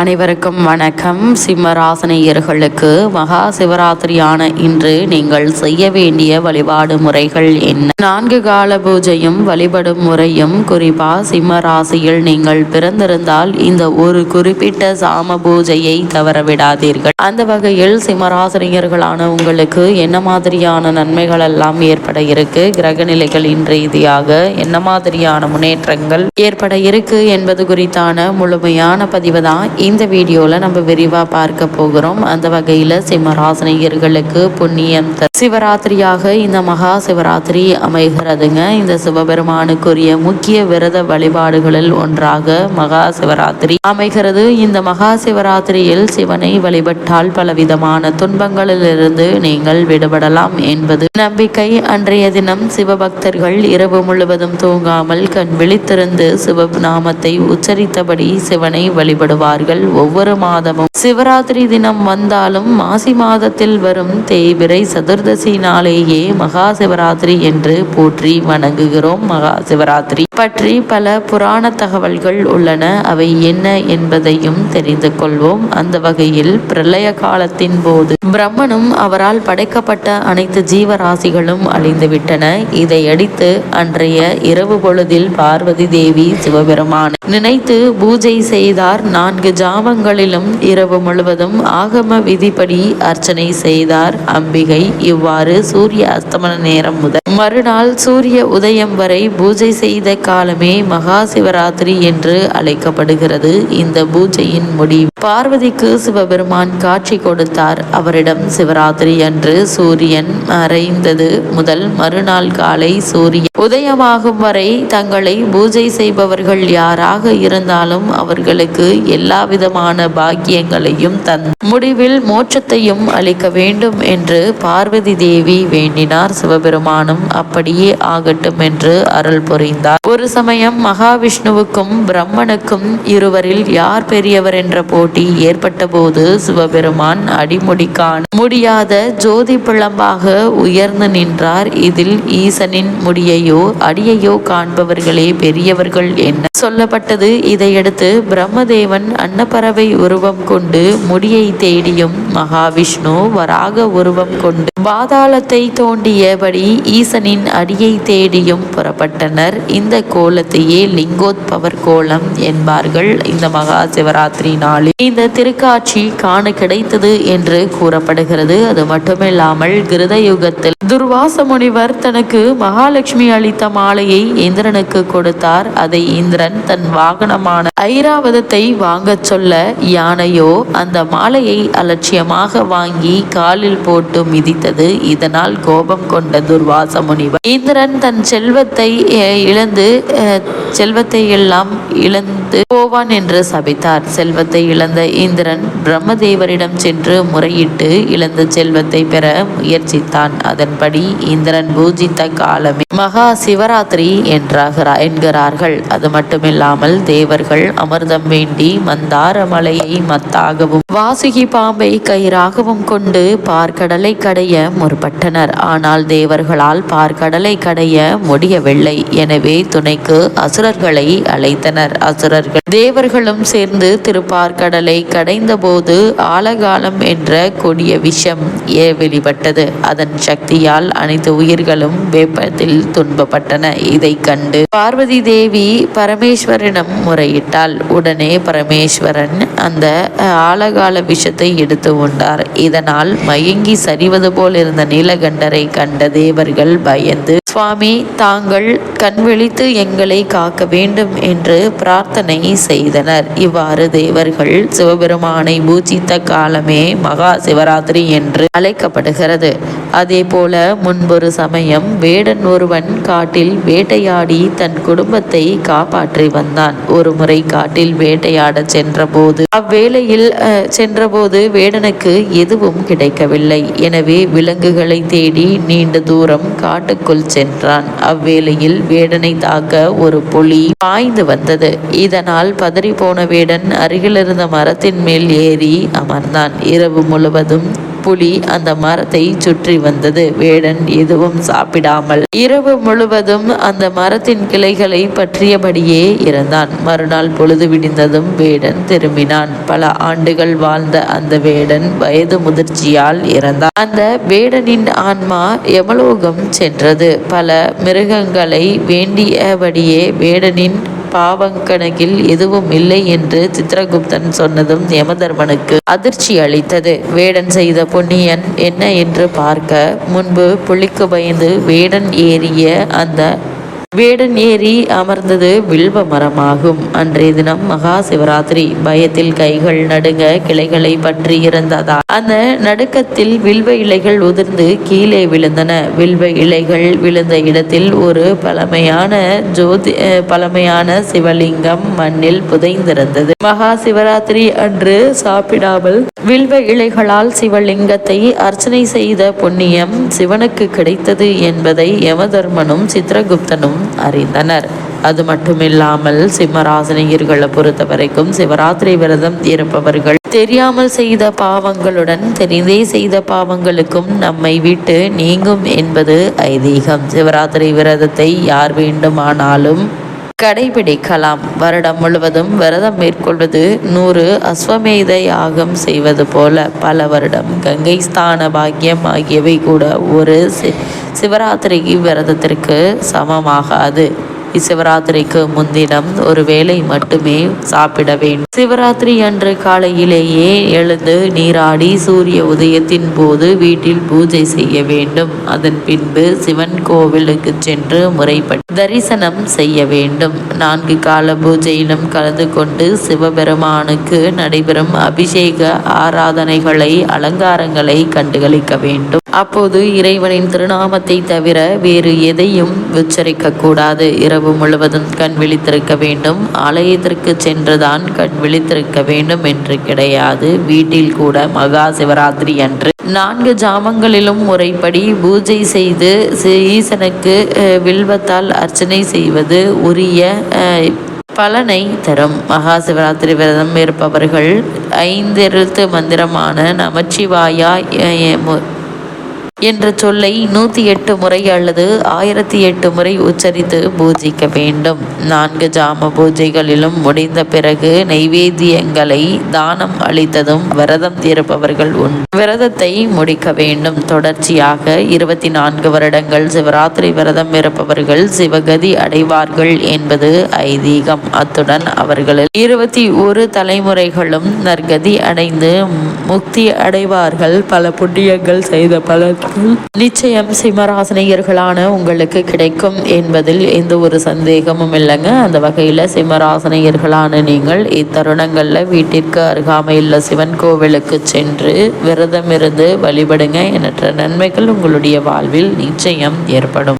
அனைவருக்கும் வணக்கம். சிம்மராசனையர்களுக்கு மகா சிவராத்திரியான இன்று நீங்கள் செய்ய வேண்டிய வழிபாடு முறைகள் என்ன? நான்கு கால பூஜையும் வழிபடும் முறையும் குறிப்பா சிம்ம ராசியில் நீங்கள் பிறந்திருந்தால் இந்த ஒரு குறிப்பிட்ட சாம பூஜையை தவறவிடாதீர்கள் அந்த வகையில் சிம்மராசனியர்களான உங்களுக்கு என்ன மாதிரியான நன்மைகள் எல்லாம் ஏற்பட இருக்கு? கிரக நிலைகளின் ரீதியாக என்ன மாதிரியான முன்னேற்றங்கள் ஏற்பட இருக்கு என்பது குறித்தான முழுமையான பதிவு தான் இந்த வீடியோவில் நம்ம விரிவாக பார்க்க போகிறோம். அந்த வகையில் சிம்மராசினியர்களுக்கு புண்ணியம் சிவராத்திரியாக இந்த மகா சிவராத்திரி அமைகிறதுங்க. இந்த சிவபெருமானுக்குரிய முக்கிய விரத வழிபாடுகளில் ஒன்றாக மகா சிவராத்திரி அமைகிறது. இந்த மகா சிவராத்திரியில் சிவனை வழிபட்டால் பலவிதமான துன்பங்களிலிருந்து நீங்கள் விடுபடலாம் என்பது நம்பிக்கை. அன்றைய தினம் சிவபக்தர்கள் இரவு முழுவதும் தூங்காமல் கண் விழித்திருந்து சிவநாமத்தை உச்சரித்தபடி சிவனை வழிபடுவார்கள். ஒவ்வொரு மாதமும் சிவராத்திரி தினம் வந்தாலும் மாசி மாதத்தில் வரும் தேய்பிரை சதுர்தசி நாளேயே மகா சிவராத்திரி என்று போற்றி வணங்குகிறோம். மகா சிவராத்திரி. பற்றி பல புராண தகவல்கள் உள்ளன. அவை என்ன என்பதையும் தெரிந்து கொள்வோம். அந்த வகையில் பிரளய காலத்தின் போது பிரம்மனும் அவரால் படைக்கப்பட்ட அனைத்து ஜீவராசிகளும் அழிந்துவிட்டன. இதையடித்து அன்றைய இரவு பொழுதில் பார்வதி தேவி சிவபெருமான் நினைத்து பூஜை செய்தார். நான்கு ஜாமங்களிலும் இரவு முழுவதும் ஆகம விதிப்படி அர்ச்சனை செய்தார். அம்பிகை இவ்வாறு சூரிய அஸ்தமன நேரம் முதல் மறுநாள் சூரிய உதயம் வரை பூஜை செய்த காலமே மகா சிவராத்திரி என்று அழைக்கப்படுகிறது. இந்த பூஜையின் முடிவு. பார்வதிக்கு சிவபெருமான் காட்சி கொடுத்தார். அவரிடம் சிவராத்திரி அன்று சூரியன் மறைந்தது முதல் மறுநாள் காலை சூரியன் உதயமாகும் வரை தங்களை பூஜை செய்பவர்கள் யாராக இருந்தாலும் அவர்களுக்கு எல்லா விதமான பாக்கியங்களையும் தன் முடிவில் மோட்சத்தையும் அளிக்க வேண்டும் என்று பார்வதி தேவி வேண்டினார். சிவபெருமானும் அப்படியே ஆகட்டும் என்று அருள் புரிந்தார். ஒரு சமயம் மகாவிஷ்ணுவுக்கும் பிரம்மனுக்கும் இருவரில் யார் பெரியவர் என்ற போட்டி ஏற்பட்டபோது சிவபெருமான் அடிமுடி காண முடியாத ஜோதி பிளம்பாக உயர்ந்து நின்றார். இதில் ஈசனின் முடியையோ அடியையோ காண்பவர்களே பெரியவர்கள் என்ன? சொல்லப்பட்டது இதையடுத்து பிரம்மதேவன் அன்னப்பறவை உருவம் கொண்டு முடியை தேடியும் மகாவிஷ்ணு வராக உருவம் கொண்டு பாதாளத்தை தோண்டியபடி ஈசனின் அடியை தேடியும் புறப்பட்டனர். இந்த கோலத்தையே லிங்கோத்பவர் கோலம் என்பார்கள் இந்த மகா சிவராத்திரி நாளில். இந்த திருக்காட்சி காண கிடைத்தது என்று கூறப்படுகிறது. அது மட்டுமில்லாமல் கிருத யுகத்தில் துர்வாச முனிவர் தனக்கு மகாலட்சுமி அளித்த மாலையை இந்திரனுக்கு கொடுத்தார். அதை இந்திரன் தன் வாகனமான ஐராவதத்தை வாங்கச் சொல்ல யானையோ அந்த மாலையை அலட்சியமாக வாங்கி காலில் போட்டு மிதித்தது. இதனால் கோபம் கொண்ட துர்வாச முனிவர் இந்திரன் தன் செல்வத்தை இழந்து செல்வத்தை எல்லாம் இழந்து போவான் என்று சபித்தார். செல்வத்தை இழந்த இந்திரன் பிரம்மதேவரிடம் சென்று முறையிட்டு இழந்த செல்வத்தை பெற முயற்சித்தான். அதன்படி இந்திரன் பூஜித்த காலமே மகா சிவராத்திரி என்றாகிறா என்கிறார்கள். அது மட்டுமில்லாமல் தேவர்கள் அமிர்தம் வேண்டி மந்தார மலையை மத்தாகவும் வாசுகி பாம்பை கயிறாகவும் கொண்டு பார்க்கடலை கடைய முற்பட்டனர். ஆனால் தேவர்களால் பார்க்கடலை கடைய முடியவில்லை. எனவே துணைக்கு அசுரர்களை அழைத்தனர். அசுரர்கள் தேவர்களும் சேர்ந்து திருப்பார்க்கடலை கடைந்த போது ஆலகாலம் என்ற கொடிய விஷம் ஏ வெளிப்பட்டது. அதன் சக்தியால் அனைத்து உயிர்களும் வேப்பத்தில் துன்பப்பட்டன. இதை கண்டு பார்வதி தேவி பரமேஸ்வரனிடம் முறையிட்டாள். உடனே பரமேஸ்வரன் அந்த ஆழகால ஆலகால விஷத்தை எடுத்து உண்டார். இதனால் மயங்கி சரிவது போல் இருந்த நீலகண்டரை கண்ட தேவர்கள் பயந்து சுவாமி தாங்கள் கண் விழித்து எங்களை காக்க வேண்டும் என்று பிரார்த்தனை செய்தனர். இவ்வாறு தேவர்கள் சிவபெருமானை பூஜித்த காலமே மகா சிவராத்திரி என்று அழைக்கப்படுகிறது. அதே போல முன்பொரு சமயம் வேடன் ஒருவன் காட்டில் வேட்டையாடி தன் குடும்பத்தை காப்பாற்றி வந்தான். ஒரு முறை காட்டில் வேட்டையாடச் சென்றபோது அவ்வேளையில் அஹ், சென்றபோது வேடனுக்கு எதுவும் கிடைக்கவில்லை. எனவே விலங்குகளை தேடி நீண்ட தூரம் காட்டுக்குள் சென்றான். அவ்வேளையில் வேடனை தாக்க ஒரு புலி பாய்ந்து வந்தது. இதனால் பதறி போன வேடன் அருகிலிருந்த மரத்தின் மேல் ஏறி அமர்ந்தான். இரவு முழுவதும் புலி அந்த மரத்தை சுற்றி வந்தது. வேடன் எதுவும் சாப்பிடாமல் இரவு முழுவதும் அந்த மரத்தின் கிளைகளை பற்றியபடியே இருந்தான். மறுநாள் பொழுது விடிந்ததும் வேடன் திரும்பினான். பல ஆண்டுகள் வாழ்ந்த அந்த வேடன் வயது முதிர்ச்சியால் இறந்தான் அந்த வேடனின் ஆன்மா எமலோகம் சென்றது. பல மிருகங்களை வேண்டியபடியே வேடனின் பாவங்கணக்கில் எதுவும் இல்லை என்று சித்திரகுப்தன் சொன்னதும் யமதர்மனுக்கு அதிர்ச்சி அளித்தது. வேடன் செய்த பொன்னியன் என்ன என்று பார்க்க முன்பு புலிக்கு பயந்து வேடன் ஏறிய அந்த வேடன் ஏறி அமர்ந்தது வில்வ மரமாகும். அன்றைய தினம் மகா சிவராத்திரி. பயத்தில் கைகள் நடுங்க கிளைகளை பற்றி இருந்ததா அந்த நடுக்கத்தில் வில்வ இலைகள் உதிர்ந்து கீழே விழுந்தன. வில்வ இலைகள் விழுந்த இடத்தில் ஒரு பழமையான ஜோதி பழமையான சிவலிங்கம் மண்ணில் புதைந்திருந்தது. மகா சிவராத்திரி அன்று சாப்பிடாமல் வில்வ இலைகளால் சிவலிங்கத்தை அர்ச்சனை செய்த புண்ணியம் சிவனுக்கு கிடைத்தது என்பதை யமதர்மனும் சித்திரகுப்தனும் அறிந்தனர். அது மட்டுமில்லாமல் சிம்மராசினியர்களை பொறுத்த வரைக்கும் சிவராத்திரி விரதம் இருப்பவர்கள் தெரியாமல் செய்த பாவங்களுடன் தெரிந்தே செய்த பாவங்களுக்கும் நம்மை விட்டு நீங்கும் என்பது ஐதீகம். சிவராத்திரி விரதத்தை யார் வேண்டுமானாலும் கடைபிடிக்கலாம். வருடம் முழுவதும் விரதம் மேற்கொள்வது நூறு அஸ்வமேத யாகம் செய்வது போல பல வருடம் கங்கை ஸ்தான பாக்கியம் ஆகியவை கூட ஒரு சிவராத்திரி விரதத்திற்கு சமமாகாது. இச்சிவராத்திரிக்கு முன்தினம் ஒரு வேளை மட்டுமே சாப்பிட வேண்டும். சிவராத்திரி அன்று காலையிலேயே எழுந்து நீராடி சூரிய உதயத்தின் போது வீட்டில் பூஜை செய்ய வேண்டும். அதன் பின்பு சிவன் கோவிலுக்கு சென்று முறைப்படி தரிசனம் செய்ய வேண்டும். நான்கு கால பூஜையிலும் கலந்து கொண்டு சிவபெருமானுக்கு நடைபெறும் அபிஷேக ஆராதனைகளை அலங்காரங்களை கண்டுகளிக்க வேண்டும். அப்போது இறைவனின் திருநாமத்தை தவிர வேறு எதையும் உச்சரிக்க கூடாது இரவு முழுவதும் கண் விழித்திருக்க வேண்டும். ஆலயத்திற்கு சென்றுதான் கண் விழித்திருக்க வேண்டும் என்று கிடையாது. வீட்டில் கூட மகா சிவராத்திரி அன்று நான்கு ஜாமங்களிலும் முறைப்படி பூஜை செய்து ஈசனுக்கு வில்வத்தால் அர்ச்சனை செய்வது உரிய பலனை தரும். மகா சிவராத்திரி விரதம் இருப்பவர்கள் ஐந்தெழுத்து மந்திரமான நமச்சிவாயா என்ற சொல்லை நூற்றி எட்டு முறை அல்லது ஆயிரத்தி எட்டு முறை உச்சரித்து பூஜிக்க வேண்டும். நான்கு ஜாம பூஜைகளிலும் முடிந்த பிறகு நைவேத்தியங்களை தானம் அளித்ததும் விரதம் தீர்ப்பவர்கள் உண்டு விரதத்தை முடிக்க வேண்டும். தொடர்ச்சியாக இருபத்தி நான்கு வருடங்கள் சிவராத்திரி விரதம் இருப்பவர்கள் சிவகதி அடைவார்கள் என்பது ஐதீகம். அத்துடன் அவர்களில் இருபத்தி ஒரு தலைமுறைகளும் நற்கதி அடைந்து முக்தி அடைவார்கள். பல புண்ணியங்கள் செய்த பலன் நிச்சயம் சிம்மராசனையர்களான உங்களுக்கு கிடைக்கும் என்பதில் எந்த ஒரு சந்தேகமும் இல்லைங்க. அந்த வகையில் சிம்மராசனையர்களான நீங்கள் இத்தருணங்களில் வீட்டிற்கு அருகாமையுள்ள சிவன் கோவிலுக்கு சென்று விரதம் இருந்து வழிபடுங்க. எண்ணற்ற நன்மைகள் உங்களுடைய வாழ்வில் நிச்சயம் ஏற்படும்.